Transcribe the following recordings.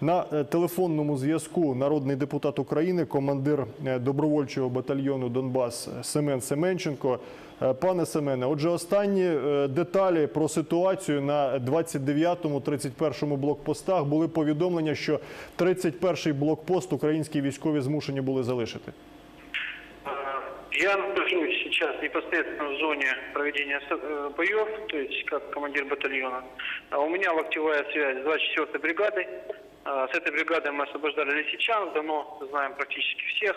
На е, телефонному зв'язку народний депутат України, командир е, добровольчого батальйону Донбас Семен Семенченко. Е, Пане Семене, отже, останні деталі про ситуацію на 29-му, 31-му блокпостах були повідомлення, що 31-й блокпост українські військові змушені були залишити. Я нахожусь сейчас непосредственно в зоне проведения боев, то есть командир батальона. У меня локтевая связь с 24-й бригадой. А, С этой бригадой мы освобождали лисичан, давно знаем практически всех.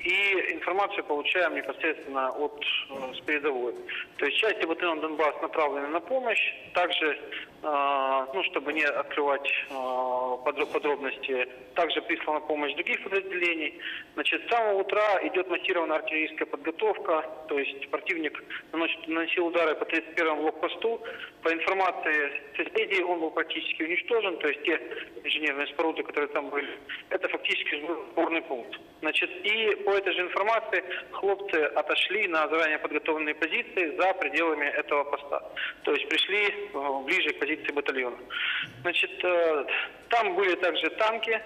И информацию получаем непосредственно от э, с передовой. То есть части батальона Донбасс направлены на помощь. Также, э, ну, чтобы не открывать э, подро- подробности, также прислана помощь других подразделений. Значит, с самого утра идет массированная артиллерийская подготовка, то есть противник наносит, наносил удары по 31-му блокпосту. По информации соседей он был практически уничтожен, то есть те инженерные споруды, которые там были, это фактически сборный пункт. Значит, и по этой же информации хлопцы отошли на заранее подготовленные позиции за пределами этого поста. То есть пришли э, ближе к позиции батальона. Значит, э, там были также танки,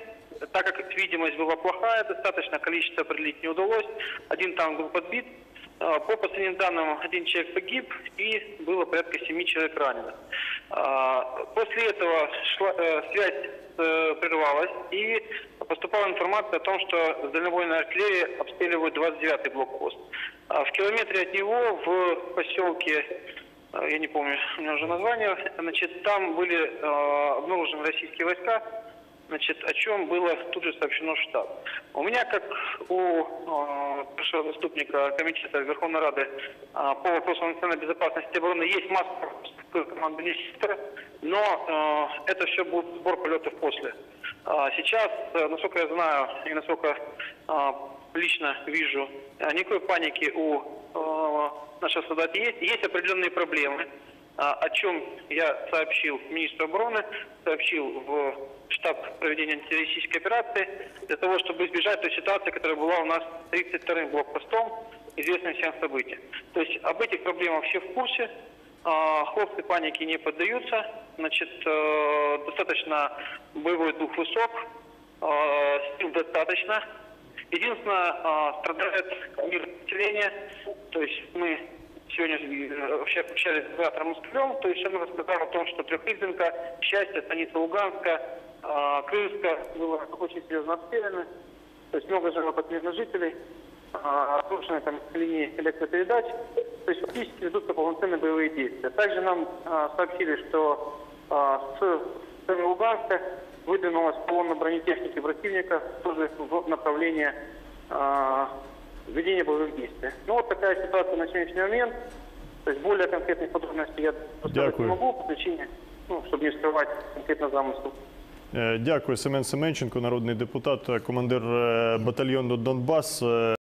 так как видимость была плохая, достаточно количество определить не удалось. Один танк был подбит. А, По последним данным, один человек погиб и было порядка семи человек ранено. А, После этого шла- э, связь э, прервалась и поступала информация о том, что с дальнобойной артиллерии обстреливают 29-й блокпост. А В километре от него в поселке э, я не помню у меня уже название, значит, там были обнаружены российские войска, значит, о чем было тут же сообщено в штаб. У меня, как у э, заступника Комитета Верховной Рады по вопросам национальной безопасности и обороны, есть масса команды министра, но э, это все будет сбор полетов после. А Сейчас, э, насколько я знаю и насколько э, лично вижу, э, никакой паники у э, наших солдат есть. Есть определенные проблемы, а, о чем я сообщил министру обороны, сообщил в штаб проведения антитеррористической операции, для того, чтобы избежать той ситуации, которая была у нас с 32-м блокпостом, известным всем событиям. То есть об этих проблемах все в курсе, Хлопцы панике не поддаются. Значит, э, достаточно боевой дух высок, э, сил достаточно. Единственное, э, страдает мир населения. То есть мы сегодня э, вообще общались с завтра Москвем, то есть он рассказал о том, что Трехлизинка, счастье, станица Луганска, Крымска было очень серьезно обстреляны. То есть много жалоб мирных жителей, а, разрушены там линии электропередач. То есть фактически ведутся полноценные боевые действия. Также нам а, сообщили, что а, с стороны Луганска выдвинулась колонна бронетехники противника тоже в направлении а, ведения боевых действий. Ну вот такая ситуация на сегодняшний момент. То есть более конкретных подробностей я рассказать не Дякую. могу по причине, ну, чтобы не скрывать конкретно замысел. Е, Дякую, Семен Семенченко, народний депутат, е, командир е, батальйону Донбас. Е,